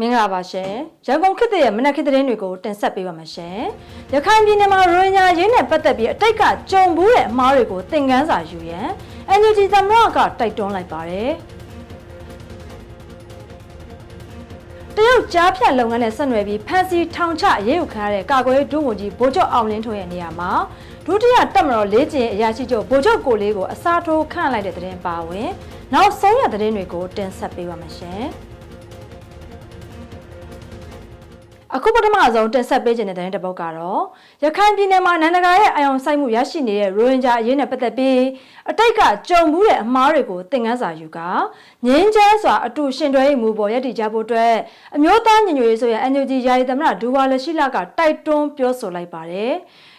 မင်္ဂလာပါရှင်ရန်ကုန်ခေတ်သစ်ရဲ့မနက်ခေတ်သတင်းတွေကိုတင်ဆက်ပေးပါမယ်ရှင်ရခိုင်ပြည်နယ်မှာရိုဟင်ဂျာရင်းနဲ့ပတ်သက်ပြီးအတိတ်ကကြုံဘူးတဲ့အမှားတွေကိုသင်ခန်းစာယူရန် NUG သမ္မတကတိုက်တွန်းလိုက်ပါတယ်တရုတ်ကြားဖြတ်လုပ်ငန်းနဲ့ဆက်နွယ်ပြီးဖန်စီထောင်ချအရေးယူခံရတဲ့ကာကွယ်ရေးဒုဝန်ကြီးဗိုလ်ချုပ်အောင်လင်းထွန်းရဲ့နေရာမှာဒုတိယတပ်မတော်လေးကျင်းအရာရှိချုပ်ဗိုလ်ချုပ်ကိုလေးကိုအစားထိုးခန့်လိုက်တဲ့သတင်းပါဝင် နောက်ဆုံးရသတင်းတွေကိုတင်ဆက်ပေးပါမယ်ရှင်။ အခုပထမဆုံးတင်ဆက်ပေးခြင်းတဲ့တဲ့တစ်ပုဒ်ကတော့ရခိုင်ပြည်နယ်မှာနန္ဒကာရဲ့အယုံဆိုင်မှုရရှိနေတဲ့ရိုဟင်ဂျာအရေးနဲ့ပတ်သက်ပြီးအတိတ်ကကြုံမှုတဲ့အမှားတွေကိုသင်ခန်းစာယူကငင်းကျဲစွာအတူရှင်တွဲမှုပေါ်ရည်တည်ကြဖို့အတွက်အမျိုးသားညီညွတ်ရေးဆိုရ NUG ယာယီသမရဒူဝါလက်ရှိလကတိုက်တွန်းပြောဆိုလိုက်ပါတယ်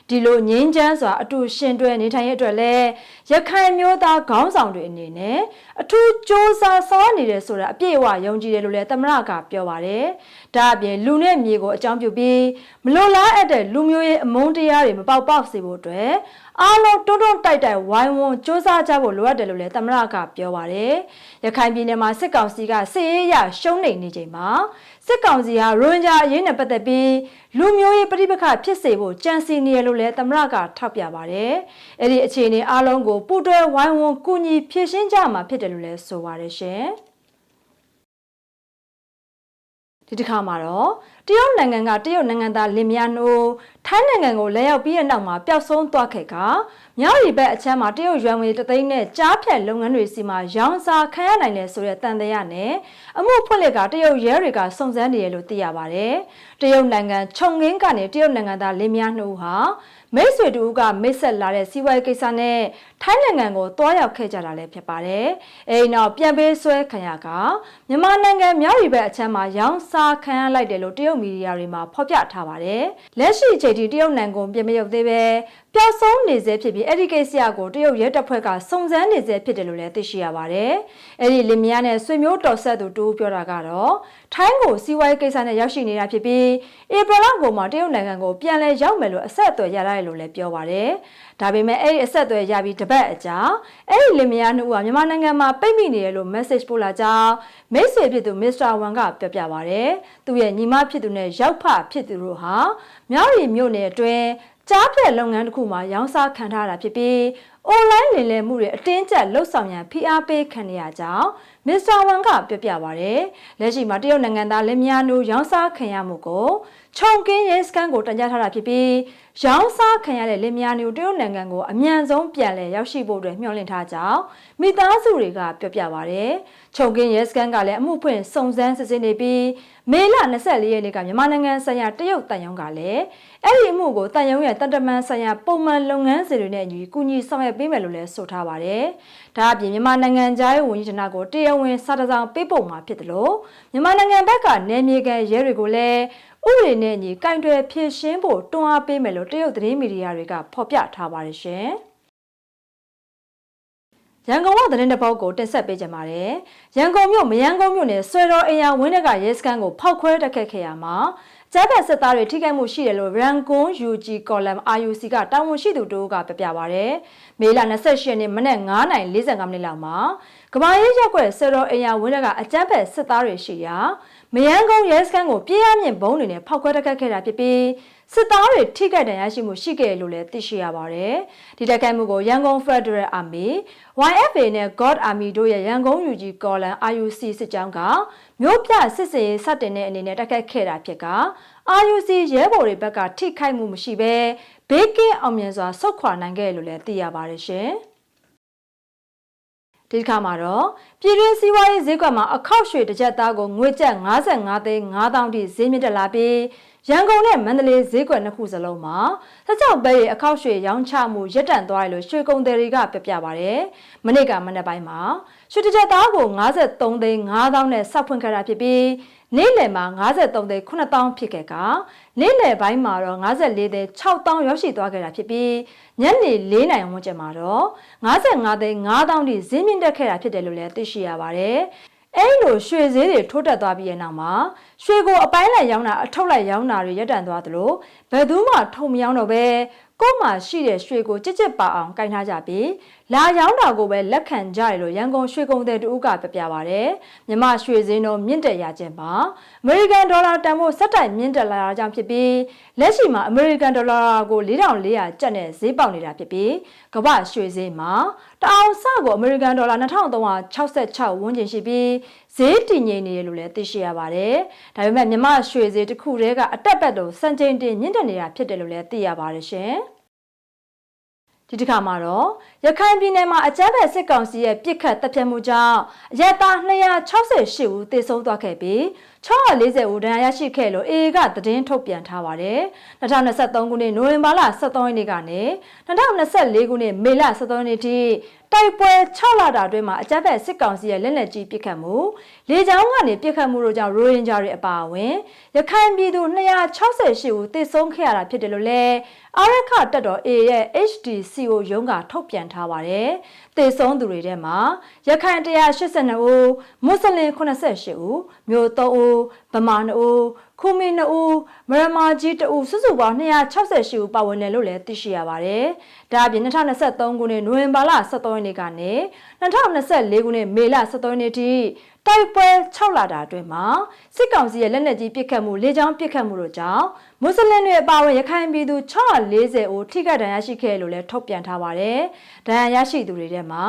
ဒီလိုငင်းချမ်းစွာအတူရှင်တွဲနေထိုင်ရတဲ့အတွက်လည်းရခိုင်မျိုးသားခေါင်းဆောင်တွေအနေနဲ့အထူးစ조사ဆောင်နေတယ်ဆိုတာအပြည့်အဝယုံကြည်တယ်လို့လည်းသမရကပြောပါတယ်။ဒါအပြင်လူနဲ့မြေကိုအကြောင်းပြုပြီးမလိုလားအပ်တဲ့လူမျိုးရေးအမုန်းတရားတွေမပေါက်ပေါက်စေဖို့အတွက်အားလုံးတွန်းတွန်းတိုက်တိုက်ဝိုင်းဝန်းစ조사ကြဖို့လိုအပ်တယ်လို့လည်းသမရကပြောပါတယ်။ရခိုင်ပြည်နယ်မှာစစ်ကောင်စီကစစ်ရေးရရှုံးနေနေချိန်မှာစစ်ကောင်စီဟာရိုဟင်ဂျာအရေးနဲ့ပတ်သက်ပြီးလူမျိုးရေးပြိပခဖြစ်စေဖို့ကြံစီနေရလို့လည်းသမရကထောက်ပြပါတယ်။အဲ့ဒီအခြေအနေအားလုံးကိုပူးတွဲဝိုင်းဝန်းကူညီဖြည့်ရှင်းကြမှာဖြစ်တယ်လို့လည်းဆိုပါတယ်ရှင်။ ဒီတစ်ခါမှာတော့တရုတ်နိုင်ငံကတရုတ်နိုင်ငံသားလင်မယားနိုးထိုင်းနိုင်ငံကိုလဲရောက်ပြီးတဲ့နောက်မှာပျောက်ဆုံးသွားခဲ့ကမြောက်ရီဘက်အချမ်းမှာတရုတ်ရွမ်ငွေတသိန်းနဲ့ကြားဖြတ်လုပ်ငန်းတွေစီမှာရောင်းစားခံရနိုင်တယ်ဆိုတဲ့တန်တရားနဲ့အမှုဖွင့်လက်ကတရုတ်ရဲတွေကစုံစမ်းနေရလို့သိရပါတယ်။တရုတ်နိုင်ငံခြုံငင်းကနေတရုတ်နိုင်ငံသားလင်မယားနိုးဟာမိတ်ဆွေတူကမိတ်ဆက်လာတဲ့စီးပွားရေးကိစ္စနဲ့ ထိုင်းနိုင်ငံကိုတွားရောက်ခဲ့ကြတာလည်းဖြစ်ပါတယ်။အဲဒီနောက်ပြန်ပေးဆွဲခံရကမြန်မာနိုင်ငံမြောက်ရီဘက်အချမ်းမှာရောင်းစားခံရလိုက်တယ်လို့တရုတ်မီဒီယာတွေမှာဖော်ပြထားပါတယ်။လက်ရှိအချိန်ထိတရုတ်နိုင်ငံကိုပြင်မရုပ်သေးပဲပျောက်ဆုံးနေစေဖြစ်ပြီးအဲ့ဒီကိစ္စကိုတရုတ်ရဲတပ်ဖွဲ့ကစုံစမ်းနေစေဖြစ်တယ်လို့လည်းသိရှိရပါတယ်။အဲ့ဒီလင်မယားနဲ့ဆွေမျိုးတော်ဆက်သူတူပြောတာကတော့ထိုင်းကိုစီးပွားရေးကိစ္စနဲ့ရောက်ရှိနေတာဖြစ်ပြီးဧပြီလကိုမှတရုတ်နိုင်ငံကိုပြန်လည်ရောက်မယ်လို့အဆက်အသွယ်ရရတယ်လို့လည်းပြောပါတယ်။ဒါပေမဲ့အဲ့ဒီအဆက်အသွယ်ရပြီးတပတ်အကြာအဲ့ဒီလင်မယားနှစ်ဦးကမြန်မာနိုင်ငံမှာပိတ်မိနေရလို့ message ပို့လာကြောင်းမိတ်ဆွေဖြစ်သူမစ္စတာဝန်ကပြောပြပါတယ်။သူ့ရဲ့ညီမဖြစ်သူနဲ့ရောက်ဖဖြစ်သူတို့ဟာမြောက်ရီမြို့နယ်အတွင်းကြားဖြတ်လုပ်ငန်းတစ်ခုမှာရောင်းစားခံထားတာဖြစ်ပြီး online လင်လည်မှုတွေအတင်းကျပ်လှုပ်ဆောင်ရန်ဖိအားပေးခံရကြောင်း မစ္စတာဝန်ကပြောပြပါရယ်လက်ရှိမှာတရုတ်နိုင်ငံသားလင်မယားတို့ရောင်းစားခံရမှုကိုခြုံကင်းရဲစခန်းကိုတင်ပြထားတာဖြစ်ပြီးရောင်းစားခံရတဲ့လင်မယားတို့တရုတ်နိုင်ငံကိုအမြန်ဆုံးပြန်လည်ရောက်ရှိဖို့အတွက်မျှော်လင့်ထားကြောင်းမိသားစုတွေကပြောပြပါရယ်ခြုံကင်းရဲစခန်းကလည်းအမှုဖွင့်စုံစမ်းစစ်ဆေးနေပြီးမေလ24ရက်နေ့ကမြန်မာနိုင်ငံဆိုင်ရာတရုတ်တန်ယုံကလည်းအဲ့ဒီအမှုကိုတန်ယုံရဲ့တန်တမန်ဆိုင်ရာပုံမှန်လုပ်ငန်းစဉ်တွေနဲ့အညီကူညီဆောင်ရွက်ပေးမယ်လို့လည်းဆိုထားပါတယ်။ဒါအပြင်မြန်မာနိုင်ငံသားရေးဝန်ကြီးဌာနကိုတရားဝင်စာတစောင်ပေးပို့မှာဖြစ်တယ်လို့မြန်မာနိုင်ငံဘက်ကနယ်မြေကန်ရဲတွေကိုလည်းဥပဒေနဲ့အညီကင်တွယ်ဖြည့်ရှင်းဖို့တွန်းအားပေးမယ်လို့တရုတ်သတင်းမီဒီယာတွေကဖော်ပြထားပါတယ်ရှင်။ရန်ကုန်ကသတင်းတစ်ပုဒ်ကိုတင်ဆက်ပေးကြပါမယ်။ရန်ကုန်မြို့မရန်ကုန်မြို့နယ်ဆွေတော်အိမ်ယာဝင်းကရဲစခန်းကိုဖောက်ခွဲတက်ခတ်ခဲ့ရမှာ ကျန်းဖက်စစ်သားတွေထိခိုက်မှုရှိတယ်လို့ Rangoon UG Column RUC ကတာဝန်ရှိသူတို့ကပြပြပါဗျ။မေလ28ရက်နေ့မနက်9:45မိနစ်လောက်မှာကမာရေးရက်ွက်ဆယ်တော်အိမ်ယာဝင်းကအကျန်းဖက်စစ်သားတွေရှိရာမယန်းကုန်းရဲစခန်းကိုပြည်ရမြင့်ဘုံတွေနဲ့ဖောက်ခွဲတက်ခတ်ခဲ့တာဖြစ်ပြီး စစ်သားတွေထိခိုက်ဒဏ်ရာရှိမှုရှိခဲ့လို့လည်းသိရှိရပါတယ်။ဒီတက်ခိုက်မှုကိုရန်ကုန် Federal Army, YFA နဲ့ God Army တို့ရဲ့ရန်ကုန် UG Column RUC စစ်ကြောင်းကမြို့ပြစစ်စေးစတင်တဲ့အနေနဲ့တက်ခတ်ခဲ့တာဖြစ်က RUC ရဲဘော်တွေဘက်ကထိခိုက်မှုမရှိဘဲဘေးကင်းအောင်မြင်စွာဆုတ်ခွာနိုင်ခဲ့လို့လည်းသိရပါတယ်ရှင်။ဒီခါမှာတော့ပြည်တွင်းစီးပွားရေးဈေးကွက်မှာအခောက်ရွှေတစ်ကြက်သားကိုငွေကျပ်55သိန်း5000ထိဈေးမြင့်တက်လာပြီး ရန်ကုန်နဲ့မန္တလေးဈေးကွက်နှစ်ခုစလုံးမှာစကြောက်ပဲရဲ့အခောက်ရွှေရောင်းချမှုရပ်တန့်သွားတယ်လို့ရွှေကုန်သည်တွေကပြပြပါဗျ။မနေ့ကမနေ့ပိုင်းမှာရွှေတစ်ကြက်သားကို53သိန်း5000နဲ့စောက်ဖွင့်ခဲ့တာဖြစ်ပြီးနေ့လယ်မှာ53သိန်း9000ဖြစ်ခဲ့ကနေ့လယ်ပိုင်းမှာတော့54သိန်း6000ရောက်ရှိသွားခဲ့တာဖြစ်ပြီးညနေ4နိုင်ဝန်းကျင်မှာတော့55သိန်း9000ထိဈေးမြင့်တက်ခဲ့တာဖြစ်တယ်လို့လည်းသိရှိရပါတယ်။ အဲ့လိုရွှေဈေးတွေထိုးတက်သွားပြီးတဲ့နောက်မှာရွှေကိုအပိုင်းလိုက်ရောင်းတာအထုတ်လိုက်ရောင်းတာတွေရပ်တန့်သွားသလိုဘယ်သူမှထုံမရောင်းတော့ပဲ ကို့မှာရှိတဲ့ရွှေကိုကြစ်ကြစ်ပါအောင်ကင်ထားကြပြီးလာရောင်းတာကိုပဲလက်ခံကြရလို့ရန်ကုန်ရွှေကုန်တဲ့တူကပြပြပါဗျ။မြမရွှေစင်းတို့မြင့်တက်ရခြင်းပါအမေရိကန်ဒေါ်လာတန်ဖိုးဆက်တိုက်မြင့်တက်လာတာကြောင့်ဖြစ်ပြီးလက်ရှိမှာအမေရိကန်ဒေါ်လာကို4400ကျပ်နဲ့ဈေးပေါက်နေတာဖြစ်ပြီးကမ္ဘာရွှေဈေးမှာတအောင်စကိုအမေရိကန်ဒေါ်လာ2366ဝန်းကျင်ရှိပြီးဈေးတည်ငြိမ်နေတယ်လို့လည်းသိရှိရပါတယ်။ဒါပေမဲ့မြမရွှေဈေးတစ်ခုတည်းကအတက်ပတ်တော့စံချိန်တင်မြင့်တက်နေတာဖြစ်တယ်လို့လည်းသိရပါတယ်ရှင်။ဒီတစ်ခါမှာတော့ရခိုင်ပြည်နယ်မှာအကြမ်းဖက်စစ်ကောင်စီရဲ့ပြစ်ခတ်တပ်ဖြတ်မှုကြောင့်အရက်သား268ဦးသေဆုံးသွားခဲ့ပြီး640ဦးဒဏ်ရာရရှိခဲ့လို့ AA ကသတင်းထုတ်ပြန်ထားပါတယ်။2023ခုနှစ်နိုဝင်ဘာလ23ရက်နေ့ကနေ2024ခုနှစ်မေလ23ရက်နေ့ထိတိုက်ပွဲ6လတာအတွင်းမှာအကြမ်းဖက်စစ်ကောင်စီရဲ့လက်နက်ကြီးပစ်ခတ်မှုလေကြောင်းကနေပစ်ခတ်မှုတို့ကြောင့်ရိုဟင်ဂျာတွေအပါအဝင်ရခိုင်ပြည်သူ268ဦးသေဆုံးခဲ့ရတာဖြစ်တယ်လို့လည်းအာရခတက်တော် A ရဲ့ HDCO ရုံးကထုတ်ပြန်ထားပါတယ်။သေဆုံးသူတွေထဲမှာရခိုင်182ဦးမွတ်စလင်88ဦး မြို့3ဦးဗမာ2ဦးခူမီ2ဦးမရမာကြီး2ဦးစုစုပေါင်း268ဦးပါဝင်တယ်လို့လည်းသိရှိရပါတယ်။ဒါအပြင်2023ခုနှစ်နိုဝင်ဘာလ23ရက်နေ့ကနေ2024ခုနှစ်မေလ23ရက်နေ့ထိတိုက်ပွဲ6လတာအတွင်းမှာစစ်ကောင်စီရဲ့လက်နက်ကြီးပစ်ခတ်မှုလေကြောင်းပစ်ခတ်မှုတို့ကြောင့် မွတ်စလင်တွေအပါအဝင်ရခိုင်ပြည်သူ640ဦးထိခိုက်ဒဏ်ရာရှိခဲ့လို့လည်းထုတ်ပြန်ထားပါတယ်။ဒဏ်ရာရရှိသူတွေထဲမှာ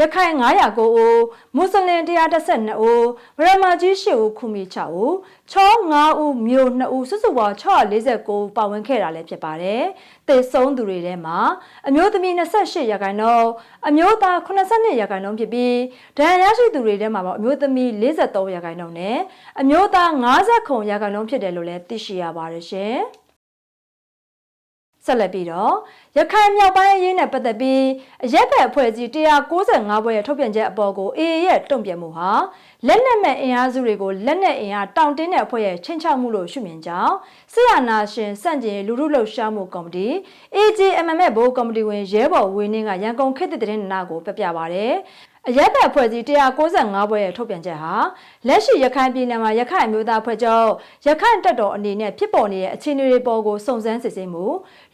ရခိုင်909ဦးမွတ်စလင်112ဦးဗရမာကြီး10ဦးခုမီ6ဦးချော9ဦးမြို့2ဦးစုစုပေါင်း649ဦးပါဝင်ခဲ့တာလည်းဖြစ်ပါတယ်။သေဆုံးသူတွေထဲမှာအမျိုးသမီး28ရာခိုင်နှုန်းအမျိုးသား82ရာခိုင်နှုန်းဖြစ်ပြီးဒဏ်ရာရရှိသူတွေထဲမှာပေါ့အမျိုးသမီး43ရာခိုင်နှုန်းနဲ့အမျိုးသား59ရာခိုင်နှုန်းဖြစ်တယ်လို့လည်းသိရှိရပါတယ်ရှင်။ ဆက်လက်ပြီးတော့ရခိုင်မြောက်ပိုင်းအရေးနဲ့ပတ်သက်ပြီးအရက်ဖက်အဖွဲ့အစည်း195ဘွဲ့ရဲ့ထုတ်ပြန်ချက်အပေါ်ကို AA ရဲ့တုံ့ပြန်မှုဟာလက်နက်မဲ့အင်အားစုတွေကိုလက်နက်အင်အားတောင့်တင်းတဲ့အဖွဲ့ရဲ့ချင်းချောက်မှုလို့ရှုမြင်ကြောင်းဆီယနာရှင်စန့်ကျင်လူထုလှုပ်ရှားမှုကော်မတီ AGMM ဘိုးကော်မတီဝင်ရဲဘော်ဝင်းနှင်းကရန်ကုန်ခေတ်သစ်သတင်းနာကိုပြပြပါရယ် အရက်ဘက်ဖွဲ့စည်း195ဘွဲ့ရဲ့ထုတ်ပြန်ချက်ဟာလက်ရှိရခိုင်ပြည်နယ်မှာရခိုင်မျိုးသားဖွဲ့ချုပ်ရခိုင်တပ်တော်အနေနဲ့ဖြစ်ပေါ်နေတဲ့အခြေအနေတွေပေါ်ကိုစုံစမ်းစစ်ဆေးမှု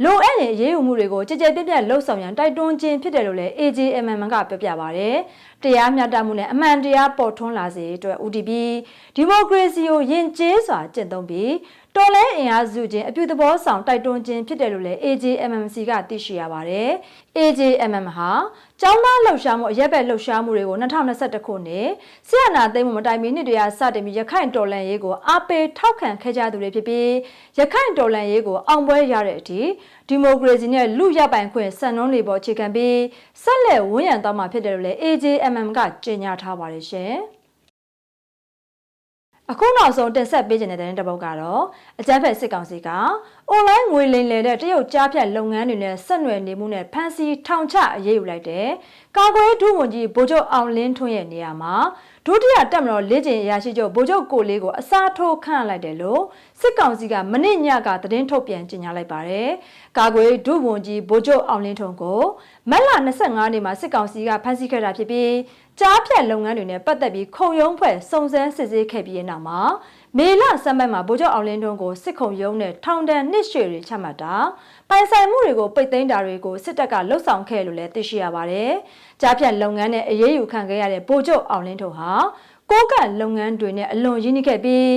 လိုအပ်ရင်အရေးယူမှုတွေကိုကြည်ကြဲပြန့်ပြန့်လှုပ်ဆောင်ရန်တိုက်တွန်းခြင်းဖြစ်တယ်လို့လည်း AGMM ကပြပြပါရယ် တရားမျှတမှုနဲ့အမှန်တရားပေါ်ထွန်းလာစေအတွက် UDP ဒီမိုကရေစီကိုယဉ်ကျေးစွာကျင့်သုံးပြီးတော်လဲအင်အားစုချင်းအပြုသဘောဆောင်တိုက်တွန်းခြင်းဖြစ်တယ်လို့လည်း AJMMC ကသိရှိရပါတယ်။ AJMM ဟာကျောင်းသားလှုပ်ရှားမှုအရက်ဘက်လှုပ်ရှားမှုတွေကို2021ခုနှစ်ဆရာနာသိမ်းမှုမတိုင်မီနှစ်တွေကစတင်ပြီးရခိုင်တော်လှန်ရေးကိုအားပေးထောက်ခံခဲ့ကြသူတွေဖြစ်ပြီးရခိုင်တော်လှန်ရေးကိုအောင်ပွဲရတဲ့အထိဒီမိုကရေစီနဲ့လူရပိုင်ခွင့်စံနှုန်းတွေပေါ်အခြေခံပြီးဆက်လက်ဝန်းရံသွားမှာဖြစ်တယ်လို့လည်း AJMM ကကြေညာထားပါတယ်ရှင်။ အခုနောက်ဆုံးတင်ဆက်ပေးခြင်းတဲ့တဲ့တပုတ်ကတော့အကြမ်းဖက်စစ်ကောင်စီကအွန်လိုင်းငွေလိမ်လည်တဲ့တရုတ်ကြားဖြတ်လုပ်ငန်းတွေနဲ့ဆက်နွယ်နေမှုနဲ့ဖမ်းဆီးထောင်ချအရေးယူလိုက်တဲ့ကာကွယ်ဒုဝန်ကြီးဗိုလ်ချုပ်အောင်လင်းထွန်းရဲ့နေရာမှာဒုတိယတက်မတော်လေ့ကျင့်အရာရှိချုပ်ဗိုလ်ချုပ်ကိုလေးကိုအစားထိုးခန့်လိုက်တယ်လို့စစ်ကောင်စီကမနစ်ညကသတင်းထုတ်ပြန်ကြေညာလိုက်ပါတယ်။ကာကွယ်ဒုဝန်ကြီးဗိုလ်ချုပ်အောင်လင်းထွန်းကိုမက်လ25နေ့မှာစစ်ကောင်စီကဖမ်းဆီးခဲ့တာဖြစ်ပြီး ကြားဖြတ်လုပ်ငန်းတွေနဲ့ပတ်သက်ပြီးခုံရုံးဖွဲ့စုံစမ်းစစ်ဆေးခဲ့ပြီးတဲ့နောက်မှာမေလစမ်းပတ်မှာဗိုလ်ချုပ်အောင်လင်းထွန်းကိုစစ်ခုံရုံးနဲ့ထောင်ဒဏ်နှစ်ရှည်တွေချမှတ်တာပိုင်ဆိုင်မှုတွေကိုပိတ်သိမ်းတာတွေကိုစစ်တပ်ကလှုပ်ဆောင်ခဲ့လို့လည်းသိရှိရပါတယ်။ကြားဖြတ်လုပ်ငန်းနဲ့အရေးယူခံခဲ့ရတဲ့ဗိုလ်ချုပ်အောင်လင်းထွန်းဟာ ကိုကလုပ်ငန်းတွေနဲ့အလွန်ရင်းနှီးခဲ့ပြီး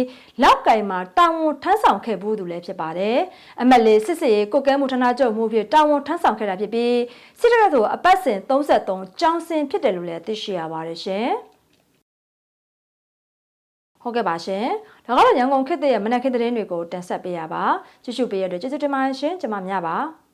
လောက်ကင်မှာတာဝန်ထမ်းဆောင်ခဲ့ဘူးသူလည်းဖြစ်ပါတယ်။အမက်လေးစစ်စစ်ရေးကိုကဲမှုဌာနချုပ်မှုဖြစ်တာဝန်ထမ်းဆောင်ခဲ့တာဖြစ်ပြီးစစ်တပ်ဆိုအပတ်စဉ်33ကျောင်းစင်ဖြစ်တယ်လို့လည်းသိရှိရပါတယ်ရှင်။ဟုတ်ကဲ့ပါရှင်။ဒါကတော့ရန်ကုန်ခေတ်ရဲ့မနက်ခင်းသတင်းတွေကိုတင်ဆက်ပေးရပါ။ကြည့်ရှုပေးရတဲ့ကျေးဇူးတင်ပါတယ်ရှင်။ကျွန်မမြပါ။